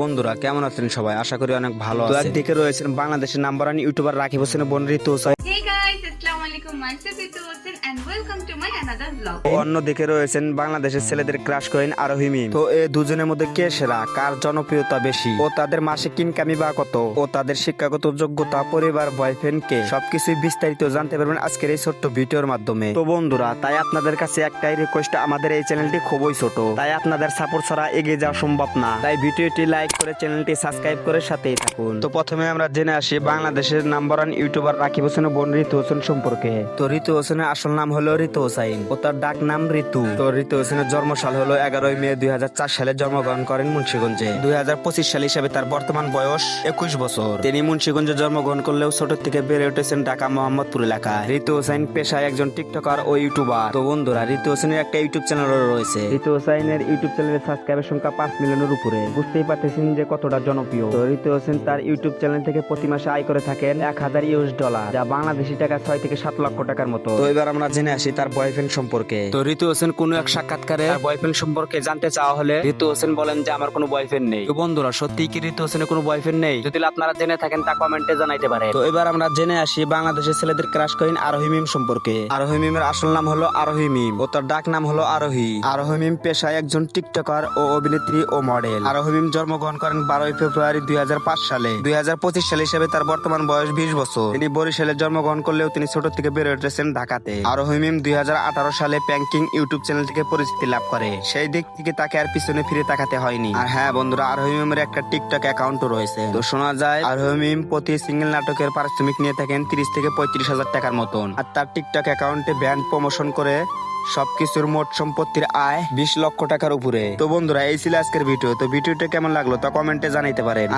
বন্ধুরা কেমন আছেন সবাই? আশা করি অনেক ভালো আছেন। একদিকে রয়েছেন বাংলাদেশের নাম্বার ওয়ান ইউটিউবার রাকিব হোসেনের বোন ঋতু অন্যদিকে রয়েছেন বাংলাদেশের ছেলেদের ক্রাশ আরোহী মিম। তো এই দুজনের মধ্যে কে সেরা? কার জনপ্রিয়তা বেশি? ও তাদের মাসিক বা কত? ও তাদের শিক্ষাগত যোগ্যতা, পরিবার বয়ফ্রেন্ড কে? সবকিছুই বিস্তারিত জানতে পারবেন আজকের এই ছোট্ট ভিডিওর মাধ্যমে। তো বন্ধুরা, তাই আপনাদের কাছে একটাই রিকোয়েস্ট আমাদের এই চ্যানেলটি খুবই ছোট। তাই আপনাদের সাপোর্ট ছাড়া এগিয়ে যাওয়া সম্ভব না। তাই ভিডিওটি লাইক করে চ্যানেলটি সাবস্ক্রাইব করে সাথেই থাকুন। তো প্রথমে আমরা জেনে আসি বাংলাদেশের নাম্বার ওয়ান ইউটিউবার রাকিব বোন ঋতু হোসেন সম্পর্কে। তো ঋতু হোসেনের আসল নাম হলো ঋতু হোসাইন ও তার ডাক নাম ঋতু। তো ঋতু হোসেনের জন্মসাল হলো এগারোই মে দুই হাজার চার সালে জন্মগ্রহণ করেন মুন্সিগঞ্জে। দুই সাল হিসাবে তার বর্তমান বয়স একুশ বছর। তিনি মুন্সিগঞ্জে জন্মগ্রহণ করলেও ছোট থেকে বেড়ে উঠেছেন ঢাকা মোহাম্মদপুর এলাকায়। ঋতু হোসাইন পেশায় একজন টিকটকার ও ইউটিউবার। তো বন্ধুরা, ঋতু হোসেনের একটা ইউটিউব চ্যানেল রয়েছে। ঋতু হোসাইনের ইউটিউব চ্যানেলের সাবস্ক্রাইবের সংখ্যা পাঁচ মিলিয়নের উপরে। বুঝতেই পারতেছেন যে কতটা জনপ্রিয়। তো ঋতু হোসেন তার ইউটিউব চ্যানেল থেকে প্রতি মাসে আয় করে থাকেন এক হাজার ইউএস ডলার, যা বাংলাদেশি টাকা ছয় থেকে সাত লক্ষ টাকার মতো। তো এবার আমরা জেনে আসি তার বয়ফ্রেন্ড সম্পর্কে। তো ঋতু হোসেন কোন এক সাক্ষাৎকারে বয়ফ্রেন্ড সম্পর্কে জানতে চাওয়া হলে ঋতু হোসেন বলেন যে আমার কোনো বয়ফ্রেন্ড নেই। তো বন্ধুরা সত্যি কি ঋতু হোসেনের কোনো বয়ফ্রেন্ড নেই? যদি আপনারা জেনে থাকেন তা কমেন্টে জানাইতে তো এবার আমরা জেনে আসি বাংলাদেশের ছেলেদের ক্রাশ আরোহী মিম সম্পর্কে। আরোহী মিমের আসল নাম হলো আরোহী মিম। ও তার ডাক নাম হলো আরোহী। আরোহী মিম পেশায় একজন টিকটকার ও অভিনেত্রী ও মডেল আরোহী মিম জন্মগ্রহণ করেন বারোই ফেব্রুয়ারি দুই হাজার পাঁচ সালে। দুই হাজার পঁচিশ সাল হিসেবে তার বর্তমান বয়স বিশ বছর। তিনি বরিশালে জন্মগ্রহণ করলেও তিনি ছোট থেকে বেড়ে উঠেছেন ঢাকাতে। আরোহী মিম দুই সালে প্যাঙ্কিং ইউটিউব চ্যানেল থেকে পরিচিতি লাভ করে। সেই দিক থেকে তাকে আর পিছনে ফিরে তাকাতে হয়নি। আর হ্যাঁ বন্ধুরা আরোহী মিমের একটা টিকটক অ্যাকাউন্টও রয়েছে। তো শোনা যায় আরোহী মিম প্রতি সিঙ্গেল নাটকের পারিশ্রমিক নিয়ে থাকেন তিরিশ থেকে পঁয়ত্রিশ হাজার টাকার মতন। আর তার টিকটক অ্যাকাউন্টে ব্যান্ড প্রমোশন করে সবকিছুর মোট সম্পত্তির আয় বিশ লক্ষ টাকার উপরে। তো বন্ধুরা, এই ছিল আজকের ভিডিও। তো ভিডিওটা কেমন লাগল তা কমেন্টে জানাইতে পারেন।